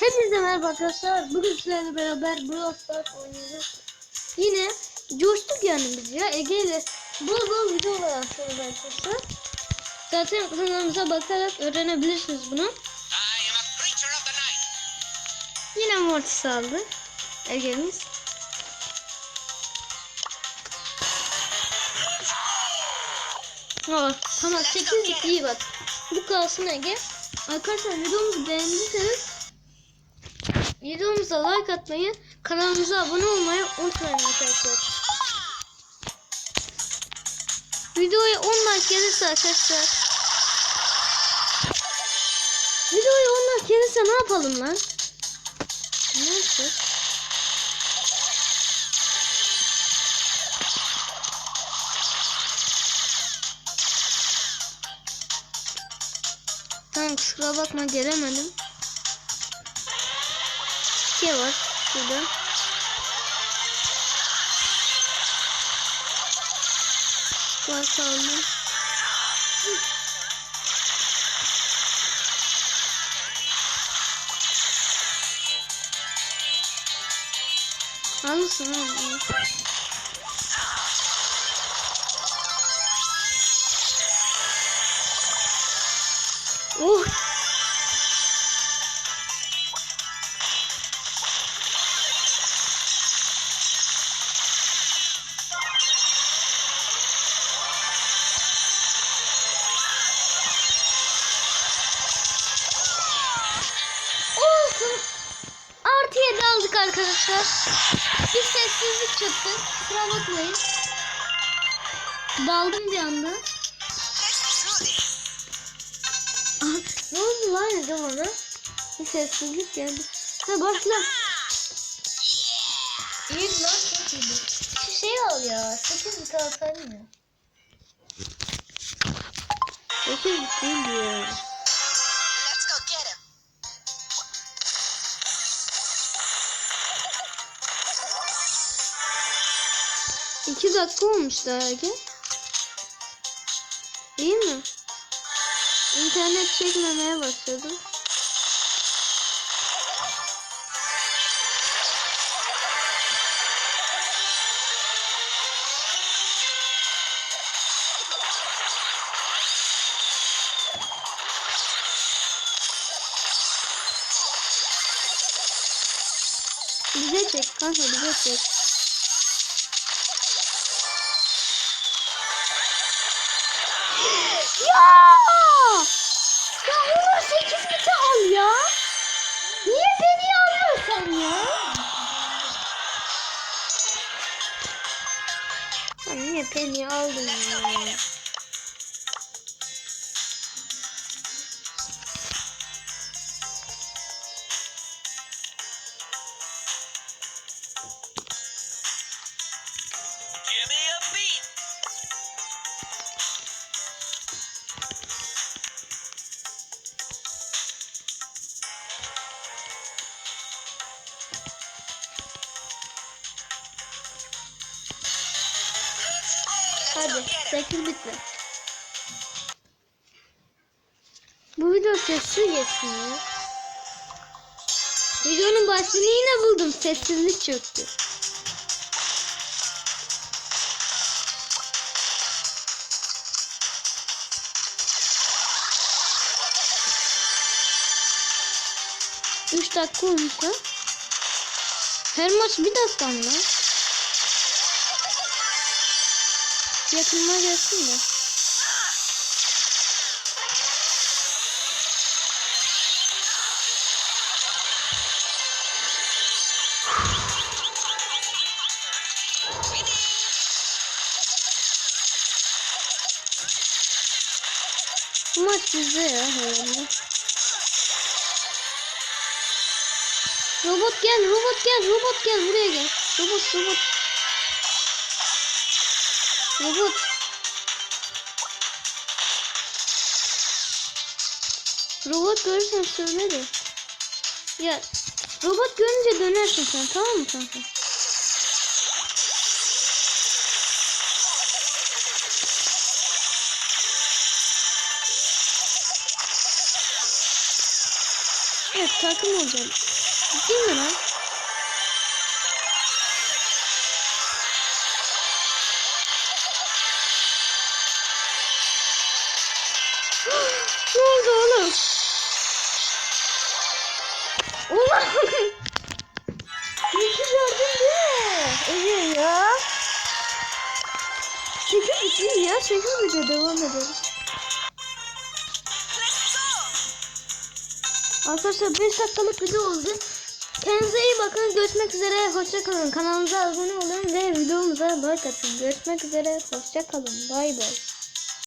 Hepinize merhaba arkadaşlar. Bugün sizlerle beraber Brawl Stars oynayacağız. Yine coştuk yani biz ya. Ege ile bol bol videolar atıyoruz arkadaşlar. Zaten kanalımıza bakarak öğrenebilirsiniz bunu. Yine Mortis aldı. Ege'miz. Aa, tamam 8 iyi bak. Bu kalsın Ege. Arkadaşlar videomuzu beğendiyseniz videomuza like atmayı, kanalımıza abone olmayı unutmayın arkadaşlar. Videoya 10 like gelirse arkadaşlar. Videoya 10 like gelirse ne yapalım lan? Ne yapacağız? Tamam kusura bakma gelemedim. тело сюда. Спасибо. А ну смотри. Ух! Artı 7 aldık arkadaşlar. Bir sessizlik çıktı. Kusura bakmayın. Daldım bir anda. Ne oldu lan Ege bana? Bir sessizlik geldi. Ha başla. İyi lan çok iyi. Şu şey al ya. 8 bit alsaydın ya. 8 bit değil diyor. 2 dakika olmuş daha ki. İyi mi? İnternet çekmemeye başladı. Bize çek kanka bize çek. Ya! Ya Onur 8 biti al ya. Niye beni alıyorsun ya? Ya niye beni aldın ya? Hadi 8 bitti. Bu video sessiz geçsin ya. Videonun başlığını yine buldum. Sessizlik çöktü. Üç dakika olmuş ha. Her maç bir dakika mı lan? Yakınma gelsin de. Bu maç bizde ya herhalde. Robot gel, robot gel, robot gel buraya gel. Robot, robot. Robot. Robot görürsen söyle. Ya robot görünce dönersin sen tamam mı kanka? Evet takım olacağım. Ciddi mi lan? Ulan! Yükü gördün değil mi? Ege ya. 8 bitti ya. 8 bitti. Devam edelim. Arkadaşlar 5 dakikalık video oldu. Kendinize iyi bakın. Görüşmek üzere. Hoşça kalın. Kanalımıza abone olun ve videomuza like atın. Görüşmek üzere. Hoşça kalın. Bay bay.